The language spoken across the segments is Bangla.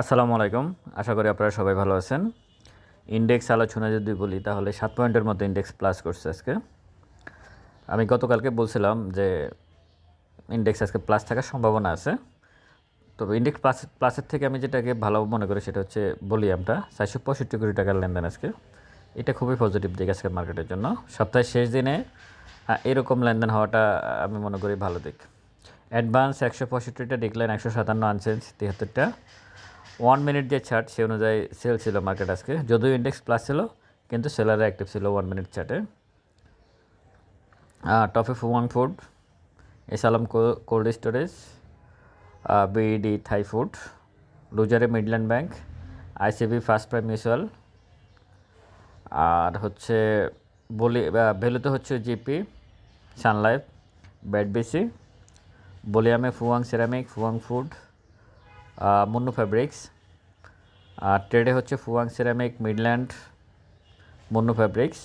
আসসালামু আলাইকুম। আশা করি আপনারা সবাই ভালো আছেন। ইন্ডেক্স আলোচনা যদি বলি, তাহলে সাত পয়েন্টের মতো ইন্ডেক্স প্লাস করছে আজকে। আমি গতকালকে বলছিলাম যে ইন্ডেক্স আজকে প্লাস থাকার সম্ভাবনা আছে। তবে ইন্ডেক্স প্লাস প্লাসের থেকে আমি যেটাকে ভালো মনে করি, সেটা হচ্ছে ভলিউমটা। চারশো পঁয়ষট্টি কোটি টাকার লেনদেন আজকে। এটা খুবই পজিটিভ দিক আজকে মার্কেটের জন্য। সপ্তাহের শেষ দিনে এরকম লেনদেন হওয়াটা আমি মনে করি ভালো দিক। অ্যাডভান্স একশো পঁয়ষট্টিটা ডিক্লাইন একশো সাতান্ন আনচেঞ্জ তিয়াত্তরটা। ওয়ান মিনিট যে চার্ট সে অনুযায়ী সেল ছিল মার্কেট আজকে। যদিও ইন্ডেক্স প্লাস ছিল, কিন্তু সেলারে অ্যাক্টিভ ছিল ওয়ান মিনিট চার্টে টফি one food এসালাম cold storage BD Thai food লুজারে Midland bank ICB first prime mutual আর হচ্ছে বলি ভ্যালুতে হচ্ছে GP Sunlife BAT BC বলিয়ামে Fuwang ceramic Fuwang food Monno fabrics আর ট্রেডে হচ্ছে Fuwang ceramic Midland Monno fabrics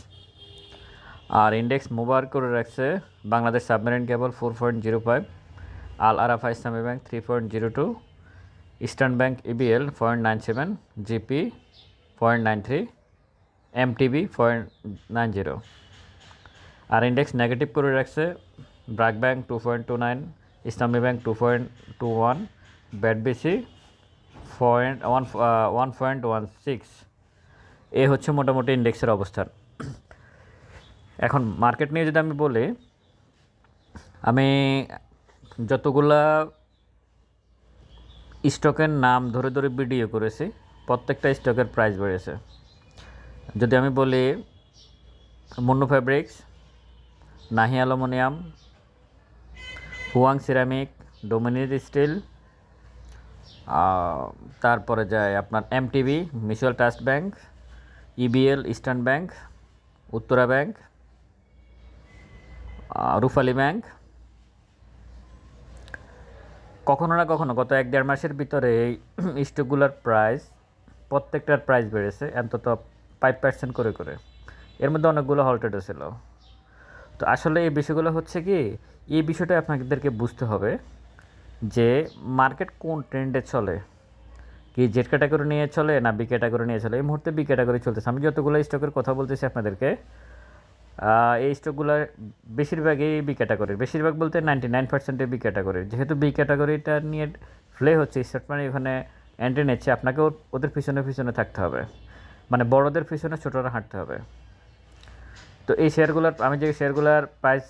আর ইন্ডেক্স মোবার করে রাখছে Bangladesh submarine cable four point zero five Al Arafah Islami bank three point zero two eastern bank EBL point nine seven GP point nine three MTB point nine zero আর ইন্ডেক্স নেগেটিভ করে রাখছে BRAC bank two point two nine Islami bank two point two one BAT BC point one one point one six এ হচ্ছে মোটামুটি ইন্ডেক্সের অবস্থান। এখন মার্কেট নিয়ে যদি আমি বলি, আমি যতগুলা স্টকের নাম ধরে ধরে ভিডিও করেছি, প্রত্যেকটা স্টকের প্রাইস বেড়েছে। যদি আমি বলি, মুন্নু ফ্যাব্রিক্স নাহি অ্যালুমিনিয়াম, হুয়াং সিরামিক ডোমিনিট স্টিল তারপরে যায় আপনার MTB mutual trust bank EBL eastern bank Uttara bank Rupali bank কখনো না কখনো গত এক দেড় মাসের ভিতরে এই স্টকগুলোর প্রাইস প্রত্যেকটার প্রাইস বেড়েছে, অন্তত ফাইভ পার্সেন্ট করে করে। এর মধ্যে অনেকগুলো হল্টেডও ছিল। তো আসলে এই বিষয়গুলো হচ্ছে কি, এই বিষয়টা আপনাদেরকে বুঝতে হবে। যে মার্কেট কোন ট্রেন্ডে চলে? কি জেড ক্যাটাগরি নিয়ে চলে না বি ক্যাটাগরি নিয়ে চলে? এই মুহূর্তে বি ক্যাটাগরি চলতেছে। আমি যতগুলো স্টকের কথা বলতেছি আপনাদেরকে এই স্টকগুলোর বেশিরভাগই বি ক্যাটাগরির বেশিরভাগ বলতে নাইনটি নাইন পার্সেন্টে বি ক্যাটাগরির যেহেতু বি ক্যাটাগরিটা নিয়ে ফ্লে হচ্ছে স্টার্ট মানে এখানে এন্ট্রি নিচ্ছে, আপনাকেও ওদের পিছনে পিছনে থাকতে হবে। মানে বড়দের পিছনে, ছোটরা হাঁটতে হবে। তো এই শেয়ারগুলোর, আমি যে শেয়ারগুলোর প্রাইস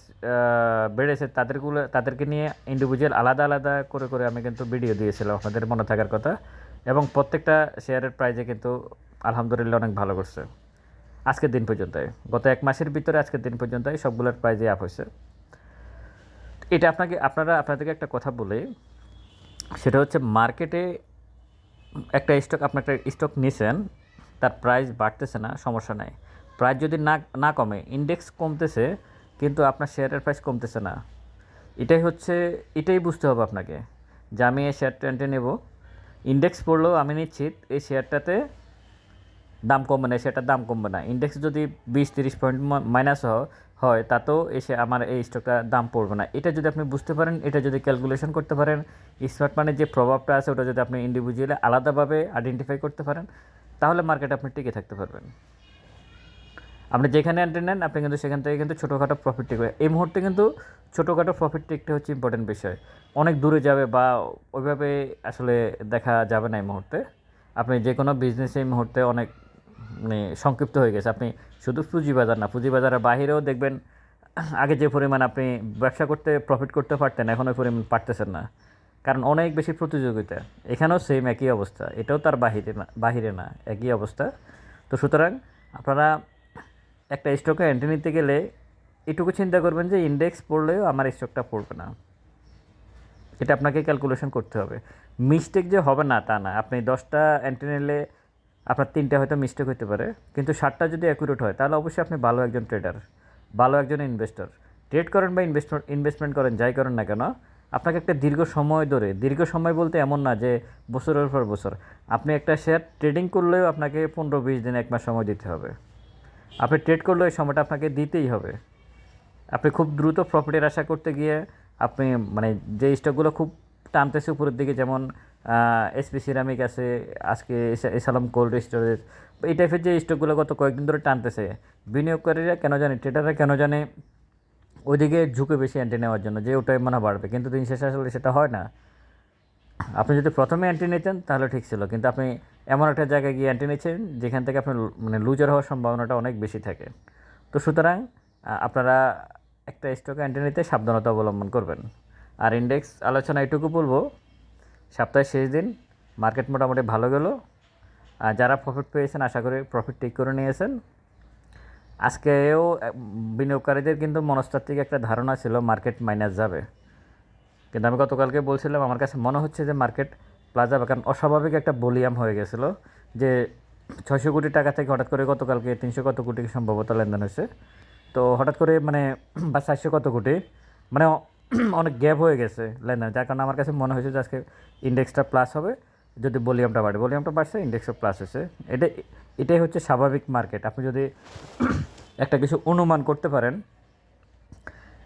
বেড়েছে তাদেরগুলো, তাদেরকে নিয়ে ইন্ডিভিজুয়াল আলাদা আলাদা করে করে আমি কিন্তু ভিডিও দিয়েছিলাম আপনাদের মনে থাকার কথা। এবং প্রত্যেকটা শেয়ারের প্রাইজে কিন্তু আলহামদুলিল্লাহ অনেক ভালো করছে। আজকের দিন পর্যন্ত গত এক মাসের ভিতরে আজকের দিন পর্যন্ত সবগুলোর প্রাইজে আপ হয়েছে। এটা আপনাকে, আপনারা, আপনাদেরকে একটা কথা বলে। সেটা হচ্ছে মার্কেটে একটা স্টক আপনি একটা স্টক নিছেন, তার প্রাইস বাড়তেছে না, সমস্যা নাই। প্রাইস যদি না না কমে ইন্ডেক্স কমতেছে, কিন্তু আপনার শেয়ারের প্রাইস কমতেছে না। এটাই হচ্ছে, এটাই বুঝতে হবে আপনাকে যে আমি এই শেয়ারটা এনটে নেব। ইন্ডেক্স পড়লেও আমি নিশ্চিত এই শেয়ারটাতে দাম কমবে না শেয়ারটার দাম কমবে না। ইন্ডেক্স যদি বিশ, তিরিশ পয়েন্ট মাইনাস হয় তাতেও এসে আমার এই স্টকটা দাম পড়বে না। এটা যদি আপনি বুঝতে পারেন, এটা যদি ক্যালকুলেশন করতে পারেন স্মার্ট মানের যে প্রভাবটা আছে, ওটা যদি আপনি ইন্ডিভিজুয়ালি আলাদাভাবে আইডেন্টিফাই করতে পারেন, তাহলে মার্কেটে আপনি টিকে থাকতে পারবেন। আপনি যেখানে এন্ট্রি নেন, আপনি কিন্তু সেখান থেকে কিন্তু ছোটোখাটো প্রফিট টেকবে এই মুহূর্তে কিন্তু ছোটোখাটো প্রফিট টেকটা হচ্ছে ইম্পর্টেন্ট বিষয়। অনেক দূরে যাবে বা ওইভাবে আসলে দেখা যাবে না এই মুহূর্তে। আপনি যে কোনো বিজনেস এই মুহূর্তে অনেক মানে সংক্ষিপ্ত হয়ে গেছে। আপনি শুধু পুঁজিবাজার না, পুঁজিবাজারের বাহিরেও দেখবেন, আগে যে পরিমাণ আপনি ব্যবসা করতে প্রফিট করতে পারতেন, এখন ওই পরিমাণ পারতেছেন না। কারণ অনেক বেশি প্রতিযোগিতা। এখানেও সেম একই অবস্থা। এটাও তার বাহিরে না বাহিরে না, একই অবস্থা। তো সুতরাং আপনারা একটা স্টকে এন্ট্রি নিতে গেলে এটুকু চিন্তা করবেন যে ইন্ডেক্স পড়লেও আমার স্টকটা পড়বে না। এটা আপনাকে ক্যালকুলেশন করতে হবে। মিস্টেক যে হবে না তা না। আপনি দশটা এন্ট্রি নিলে আপনার তিনটা হয়তো মিস্টেক হতে পারে। কিন্তু ষাটটা যদি অ্যাকুরেট হয়, তাহলে অবশ্যই আপনি ভালো একজন ট্রেডার ভালো একজন ইনভেস্টর ট্রেড করেন বা ইনভেস্টমেন্ট ইনভেস্টমেন্ট করেন, যাই করেন না কেন, আপনাকে একটা দীর্ঘ সময় ধরে, দীর্ঘ সময় বলতে এমন না যে বছরের পর বছর, আপনি একটা শেয়ার ট্রেডিং করলেও আপনাকে পনেরো, বিশ দিন, এক মাস সময় দিতে হবে। আপনি ট্রেড করলে ওই সময়টা আপনাকে দিতেই হবে। আপনি খুব দ্রুত প্রফিটের আশা করতে গিয়ে আপনি মানে যে স্টকগুলো খুব টানতেছে উপরের দিকে, যেমন এসপি সিরামিক আছে, আজকে এসা- এসালাম কোল্ড স্টোরেজ এই টাইপের যে স্টকগুলো গত কয়েকদিন ধরে টানতেছে, বিনিয়োগকারীরা কেন জানে ট্রেডাররা কেন জানে ওইদিকে ঝুঁকে বেশি অ্যান্টি নেওয়ার জন্য, যে ওটাই মনে বাড়বে, কিন্তু দিন শেষে আসলে সেটা হয় না। আপনি যদি প্রথমে অ্যান্টি নিতেন, তাহলে ঠিক ছিল। কিন্তু আপনি এমন একটা জায়গায় গিয়ে অ্যান্টি নিচ্ছেন, যেখান থেকে আপনার মানে লুজার হওয়ার সম্ভাবনাটা অনেক বেশি থাকে। তো সুতরাং আপনারা একটা স্টকে অ্যান্টি নিতে সাবধানতা অবলম্বন করবেন। আর ইন্ডেক্স আলোচনা এটুকু বলব, সপ্তাহের শেষ দিন মার্কেট মোটামুটি ভালো গেল। আর যারা প্রফিট পেয়েছেন, আশা করি প্রফিট ঠিক করে নিয়েছেন। আজকেও বিনিয়োগকারীদের কিন্তু মনস্তাত্ত্বিক একটা ধারণা ছিল মার্কেট মাইনাস যাবে। কিন্তু আমি গতকালকে বলছিলাম, আমার কাছে মনে হচ্ছে যে মার্কেট প্লাজা কারণ অস্বাভাবিক একটা বলিয়াম হয়ে গেছিল, যে ছয়শো কোটি টাকা থেকে হঠাৎ করে গতকালকে তিনশো কত কোটি সম্ভবত লেনদেন হয়েছে। তো হঠাৎ করে মানে বা চারশো কত কোটি মানে অনেক গ্যাপ হয়ে গেছে লেনদেন, যার কারণে আমার কাছে মনে হয়েছে যে আজকে ইন্ডেক্সটা প্লাস হবে, যদি ভলিউমটা বাড়ে। ভলিউমটা বাড়ছে, ইন্ডেক্সও প্লাস হয়েছে। এটা, এটাই হচ্ছে স্বাভাবিক মার্কেট। আপনি যদি একটা কিছু অনুমান করতে পারেন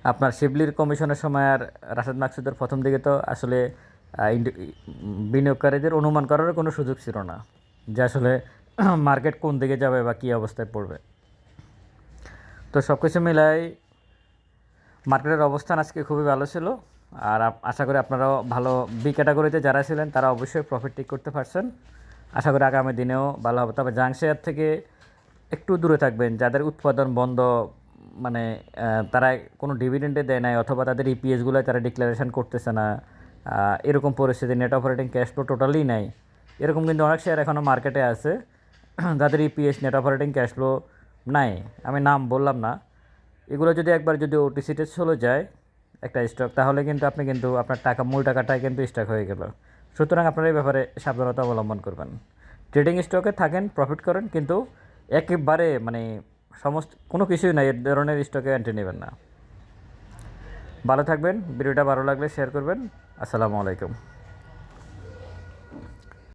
আপনার শিবলির কমিশনের সময় আর রাশেদ মাকসুদের প্রথম দিকে তো আসলে বিনিয়োগকারীদের অনুমান করারও কোনো সুযোগ ছিল না যে আসলে মার্কেট কোন দিকে যাবে বা কী অবস্থায় পড়বে। তো সব কিছু মিলাই মার্কেটের অবস্থান আজকে খুবই ভালো ছিল আর আশা করি আপনারাও ভালো বি ক্যাটাগরিতে যারা ছিলেন তারা অবশ্যই প্রফিট টেক করতে পারছেন। আশা করি আগামী দিনেও ভালো হবে। তবে জাং শেয়ার থেকে একটু দূরে থাকবেন। যাদের উৎপাদন বন্ধ মানে তারা কোনো ডিভিডেন্ডে দেয় নাই অথবা তাদের ইপিএসগুলো তারা ডিক্লারেশন করতেছে না। এরকম পরিস্থিতি net operating cash flow totally নাই। এরকম কিন্তু অনেক শেয়ার এখনও মার্কেটে আছে। যাদের EPS net operating cash flow নাই। আমি নাম বললাম না। এগুলো যদি একবার যদি ওটিসিতে চলে যায় একটা স্টক তাহলে কিন্তু আপনি কিন্তু আপনার টাকা, মূল টাকাটাই কিন্তু স্টক হয়ে গেল। সুতরাং আপনারা এই ব্যাপারে সাবধানতা অবলম্বন করবেন। ট্রেডিং স্টকে থাকেন প্রফিট করেন, কিন্তু একেবারে মানে সমস্ত, কোনো কিছুই নাই, এ ধরনের স্টকে এন্ট্রি নেবেন না। ভালো থাকবেন, ভিডিওটা ভালো লাগলে শেয়ার করবেন। আসসালামু আলাইকুম।